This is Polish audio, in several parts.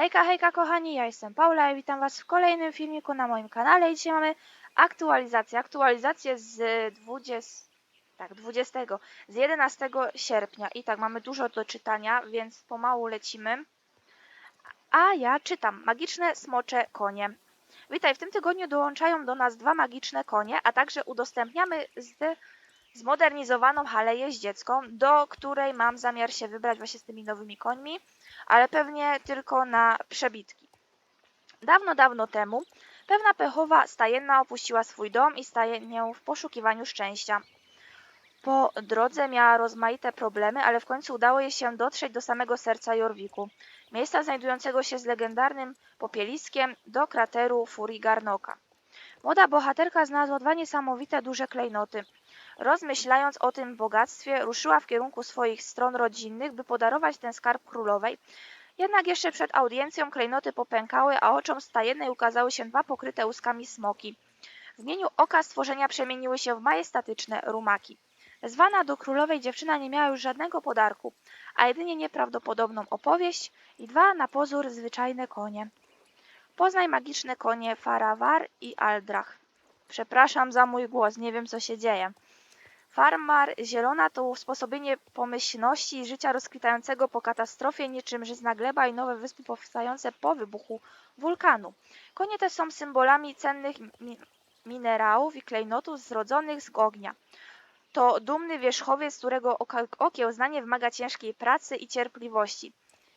Hejka, hejka kochani, ja jestem Paula i witam was w kolejnym filmiku na moim kanale i dzisiaj mamy aktualizację, aktualizację z 20, tak, 20, z 11 sierpnia i tak, mamy dużo do czytania, więc pomału lecimy. A ja czytam Magiczne Smocze Konie. Witaj, w tym tygodniu dołączają do nas dwa magiczne konie, a także udostępniamy z zmodernizowaną halę jeździecką, do której mam zamiar się wybrać właśnie z tymi nowymi końmi ale pewnie tylko na przebitki. Dawno, dawno temu pewna pechowa stajenna opuściła swój dom i stajenię w poszukiwaniu szczęścia. Po drodze miała rozmaite problemy, ale w końcu udało jej się dotrzeć do samego serca Jorwiku, miejsca znajdującego się z legendarnym popieliskiem do krateru Furii Garnoka. Młoda bohaterka znalazła dwa niesamowite duże klejnoty. Rozmyślając o tym bogactwie, ruszyła w kierunku swoich stron rodzinnych, by podarować ten skarb królowej. Jednak jeszcze przed audiencją klejnoty popękały, a oczom stajennej ukazały się dwa pokryte łuskami smoki. W mieniu oka stworzenia przemieniły się w majestatyczne rumaki. Zwana do królowej dziewczyna nie miała już żadnego podarku, a jedynie nieprawdopodobną opowieść i dwa na pozór zwyczajne konie. Poznaj magiczne konie Farawar i Aldrach. Przepraszam za mój głos, nie wiem co się dzieje. Farmar zielona to usposobienie pomyślności i życia rozkwitającego po katastrofie, niczym żyzna gleba i nowe wyspy powstające po wybuchu wulkanu. Konie te są symbolami cennych mi minerałów i klejnotów zrodzonych z ognia. To dumny wierzchowiec, którego okiełznanie wymaga ciężkiej pracy i cierpliwości.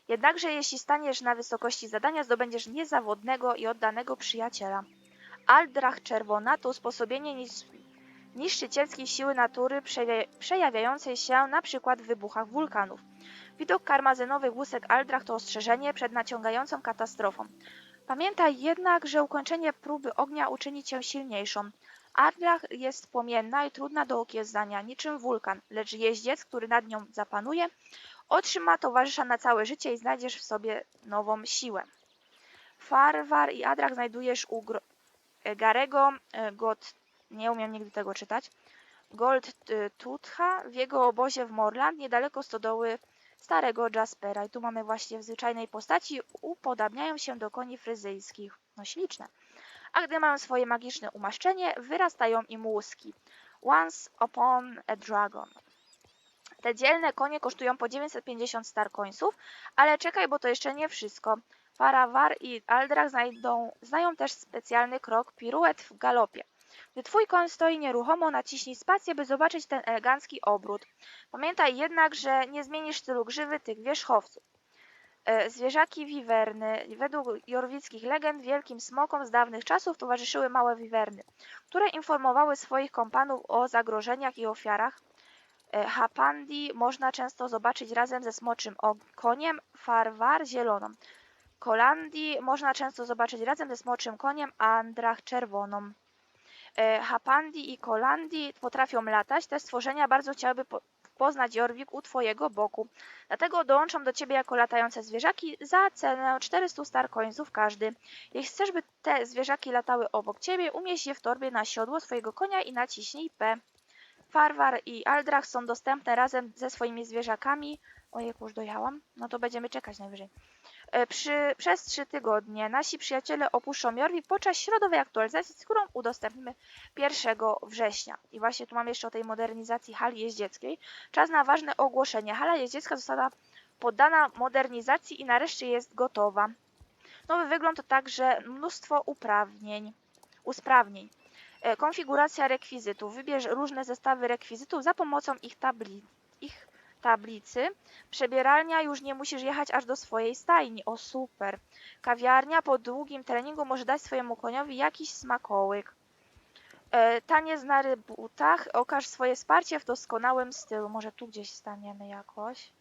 Jednakże jeśli staniesz na wysokości zadania, zdobędziesz niezawodnego i oddanego przyjaciela. Aldrach Czerwona to usposobienie niż niszczycielskiej siły natury przeja- przejawiającej się na przykład w wybuchach wulkanów. Widok karmazynowych łusek Aldrach to ostrzeżenie przed naciągającą katastrofą. Pamiętaj jednak, że ukończenie próby ognia uczyni cię silniejszą. Aldrach jest płomienna i trudna do okiełznania, niczym wulkan, lecz jeździec, który nad nią zapanuje, otrzyma towarzysza na całe życie i znajdziesz w sobie nową siłę. Farwar i Adrach znajdujesz u Garego e, God nie umiem nigdy tego czytać, Gold y, Tutha w jego obozie w Morland, niedaleko stodoły starego Jaspera. I tu mamy właśnie w zwyczajnej postaci, upodabniają się do koni fryzyjskich. No śliczne. A gdy mają swoje magiczne umaszczenie, wyrastają im łuski. Once upon a dragon. Te dzielne konie kosztują po 950 star coinsów, ale czekaj, bo to jeszcze nie wszystko. Farawar i Aldrach znajdą, znają też specjalny krok piruet w galopie. Gdy twój koń stoi nieruchomo, naciśnij spację, by zobaczyć ten elegancki obrót. Pamiętaj jednak, że nie zmienisz stylu grzywy tych wierzchowców. E, Zwierzaki wiwerny. Według jorwickich legend wielkim smokom z dawnych czasów towarzyszyły małe wiwerny, które informowały swoich kompanów o zagrożeniach i ofiarach. E, Hapandi można często zobaczyć razem ze smoczym koniem Farwar zieloną. Kolandi można często zobaczyć razem ze smoczym koniem Andrach czerwoną. E, Hapandi i Kolandi potrafią latać. Te stworzenia bardzo chciałyby po poznać Jorwik u Twojego boku. Dlatego dołączam do Ciebie jako latające zwierzaki za cenę 400 star coinsów każdy. Jeśli chcesz, by te zwierzaki latały obok Ciebie, umieść je w torbie na siodło swojego konia i naciśnij P. Farwar i Aldrach są dostępne razem ze swoimi zwierzakami. Ojej, już dojechałam? No to będziemy czekać najwyżej. E, Przy, przez trzy tygodnie nasi przyjaciele opuszczą Jorvik podczas środowej aktualizacji, którą udostępnimy 1 września. I właśnie tu mam jeszcze o tej modernizacji hali jeździeckiej. Czas na ważne ogłoszenie. Hala jeździecka została poddana modernizacji i nareszcie jest gotowa. Nowy wygląd to także mnóstwo uprawnień, usprawnień. E, Konfiguracja rekwizytów. Wybierz różne zestawy rekwizytów za pomocą ich, tabli, ich tablicy. Przebieralnia już nie musisz jechać aż do swojej stajni. O super. Kawiarnia po długim treningu może dać swojemu koniowi jakiś smakołyk. E, Taniec na rybutach. Okaż swoje wsparcie w doskonałym stylu. Może tu gdzieś staniemy jakoś.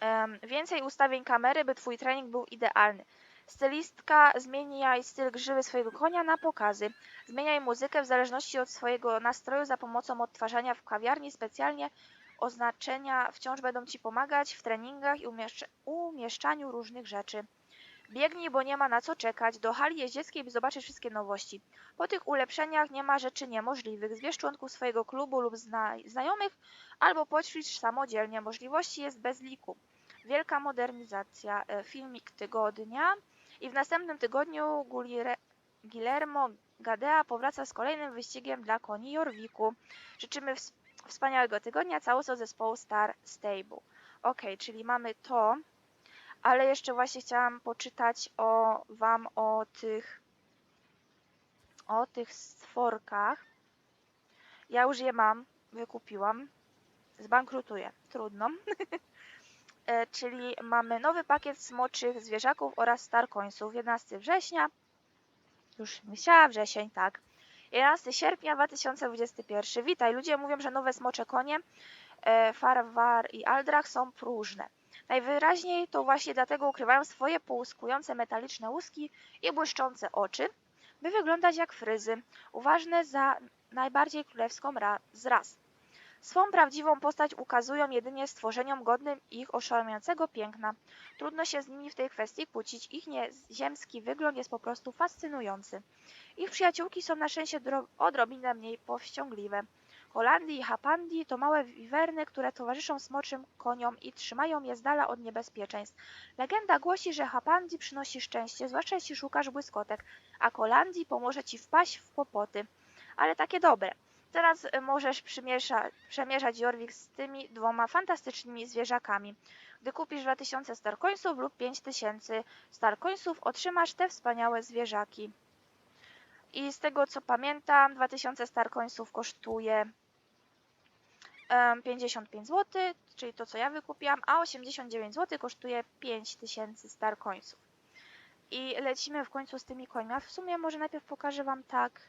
Em, Więcej ustawień kamery, by twój trening był idealny. Stylistka zmieniaj styl grzywy swojego konia na pokazy. Zmieniaj muzykę w zależności od swojego nastroju za pomocą odtwarzania w kawiarni. Specjalnie oznaczenia wciąż będą Ci pomagać w treningach i umieszcz- umieszczaniu różnych rzeczy. Biegnij, bo nie ma na co czekać, do hali jeździeckiej, by zobaczyć wszystkie nowości. Po tych ulepszeniach nie ma rzeczy niemożliwych. Zwierz członków swojego klubu lub zna znajomych, albo poćwicz samodzielnie. Możliwości jest bez liku. Wielka modernizacja, e, filmik tygodnia i w następnym tygodniu Guillermo Gadea powraca z kolejnym wyścigiem dla koni Jorwiku. Życzymy ws- wspaniałego tygodnia całego zespołu Star Stable. Ok, czyli mamy to, ale jeszcze właśnie chciałam poczytać o wam o tych o tych stworkach. Ja już je mam, wykupiłam. Zbankrutuję, trudno. E, czyli mamy nowy pakiet smoczych zwierzaków oraz Starcoinsów. 11 września. Już myślała wrzesień, tak. 11 sierpnia 2021. Witaj, ludzie mówią, że nowe smocze konie e, Farwar i Aldrach są próżne. Najwyraźniej to właśnie dlatego ukrywają swoje połyskujące metaliczne łuski i błyszczące oczy, by wyglądać jak fryzy, uważne za najbardziej królewską ra-. Swą prawdziwą postać ukazują jedynie stworzeniom godnym ich oszałamiającego piękna. Trudno się z nimi w tej kwestii kłócić, ich nieziemski wygląd jest po prostu fascynujący. Ich przyjaciółki są na szczęście dro- odrobinę mniej powściągliwe. Holandii i Hapandii to małe wiwerny, które towarzyszą smoczym koniom i trzymają je z dala od niebezpieczeństw. Legenda głosi, że Hapandii przynosi szczęście, zwłaszcza jeśli szukasz błyskotek, a Kolandii pomoże ci wpaść w kłopoty. Ale takie dobre. Teraz y, możesz przymierza, przemierzać Jorvik z tymi dwoma fantastycznymi zwierzakami. Gdy kupisz 2000 Starcoinsów lub 5000 Starcoinsów, otrzymasz te wspaniałe zwierzaki. I z tego co pamiętam, 2000 Starcoinsów kosztuje em, 55 zł, czyli to co ja wykupiłam, a 89 zł kosztuje 5000 Starcoinsów. I lecimy w końcu z tymi końmi. A w sumie może najpierw pokażę wam tak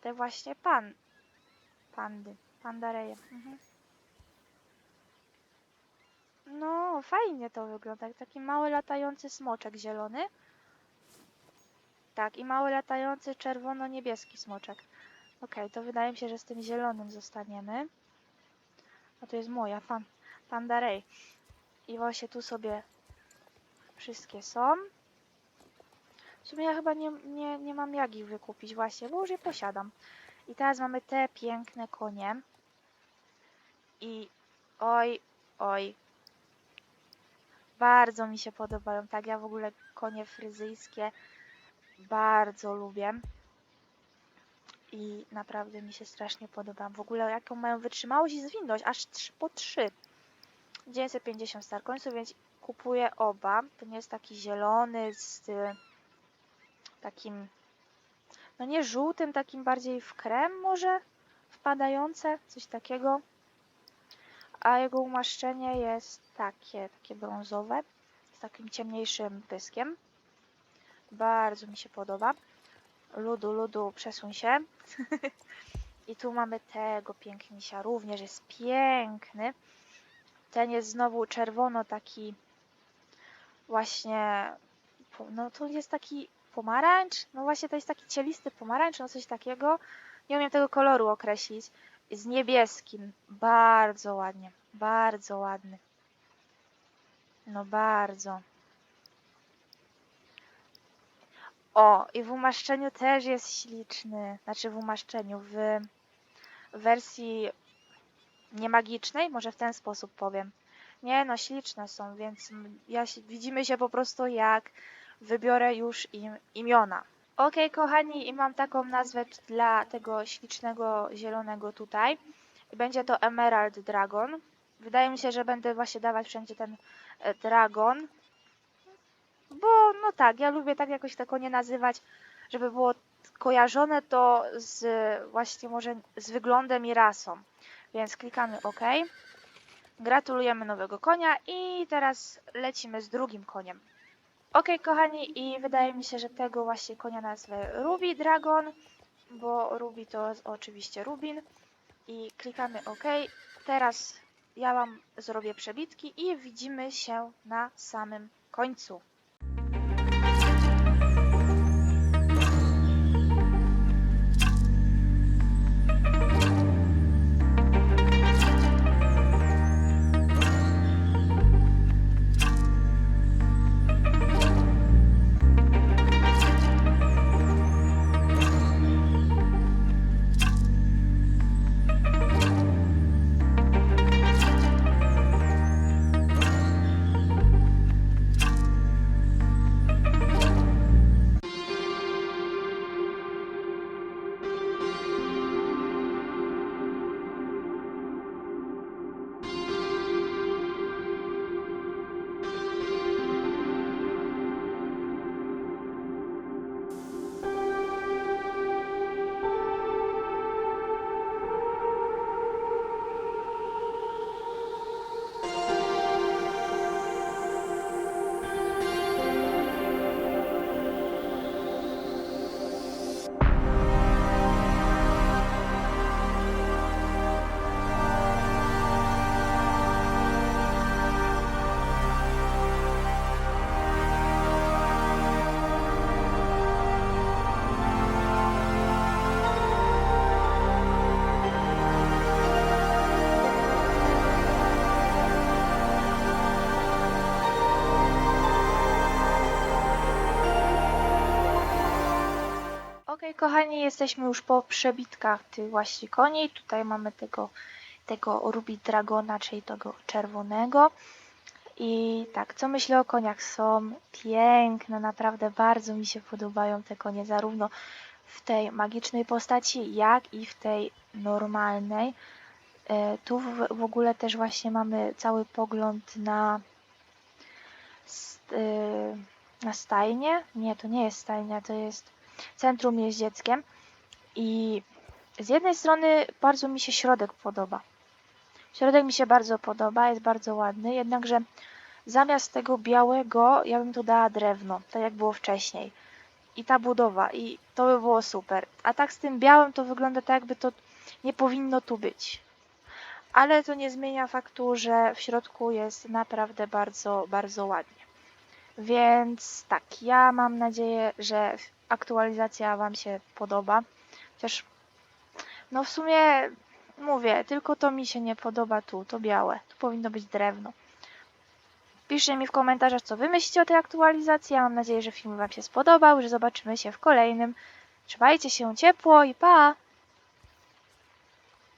te właśnie pan, pandy, pandareje. Mhm. No, fajnie to wygląda. Taki mały latający smoczek zielony. Tak, i mały latający czerwono-niebieski smoczek. Okej, to wydaje mi się, że z tym zielonym zostaniemy. A to jest moja, fan, pandarej. I właśnie tu sobie wszystkie są. W sumie ja chyba nie, nie, nie mam jak ich wykupić właśnie, bo już je posiadam. I teraz mamy te piękne konie. I oj, oj. Bardzo mi się podobają. Tak, ja w ogóle konie fryzyjskie bardzo lubię. I naprawdę mi się strasznie podoba. W ogóle jaką mają wytrzymałość i zwinność, aż 3 po 3. 950 star końców, więc kupuję oba. Ten jest taki zielony z takim, no nie żółtym, takim bardziej w krem może wpadające, coś takiego. A jego umaszczenie jest takie, takie brązowe, z takim ciemniejszym pyskiem. Bardzo mi się podoba. Ludu, ludu, przesuń się. I tu mamy tego pięknisia, również jest piękny. Ten jest znowu czerwono, taki właśnie, no to jest taki pomarańcz, no właśnie to jest taki cielisty pomarańcz, no coś takiego. Nie umiem tego koloru określić. Z niebieskim, bardzo ładnie, bardzo ładny. No bardzo. O, i w umaszczeniu też jest śliczny. Znaczy w umaszczeniu, w wersji niemagicznej, może w ten sposób powiem. Nie no, śliczne są, więc ja widzimy się po prostu jak wybiorę już im imiona. Ok, kochani, i mam taką nazwę dla tego ślicznego zielonego tutaj. Będzie to Emerald Dragon. Wydaje mi się, że będę właśnie dawać wszędzie ten e, dragon. Bo no tak, ja lubię tak jakoś tego nie nazywać, żeby było kojarzone to z właśnie może z wyglądem i rasą. Więc klikamy OK. Gratulujemy nowego konia i teraz lecimy z drugim koniem. Ok, kochani, i wydaje mi się, że tego właśnie konia nazwę Ruby Dragon, bo Ruby to oczywiście Rubin. I klikamy OK. Teraz ja Wam zrobię przebitki i widzimy się na samym końcu. Okej, kochani, jesteśmy już po przebitkach tych właśnie koni. Tutaj mamy tego, tego Ruby Dragona, czyli tego czerwonego. I tak, co myślę o koniach? Są piękne, naprawdę bardzo mi się podobają te konie, zarówno w tej magicznej postaci, jak i w tej normalnej. E, Tu w, ogóle też właśnie mamy cały pogląd na, e, na stajnię. Nie, to nie jest stajnia, to jest centrum jeździeckie. I z jednej strony bardzo mi się środek podoba. Środek mi się bardzo podoba, jest bardzo ładny, jednakże zamiast tego białego ja bym tu dała drewno, tak jak było wcześniej. I ta budowa, i to by było super. A tak z tym białym to wygląda tak, jakby to nie powinno tu być. Ale to nie zmienia faktu, że w środku jest naprawdę bardzo, bardzo ładnie. Więc tak, ja mam nadzieję, że aktualizacja Wam się podoba. Chociaż, no w sumie mówię, tylko to mi się nie podoba tu, to białe. Tu powinno być drewno. Piszcie mi w komentarzach, co wy myślicie o tej aktualizacji. Ja mam nadzieję, że film Wam się spodobał, że zobaczymy się w kolejnym. Trzymajcie się ciepło i pa!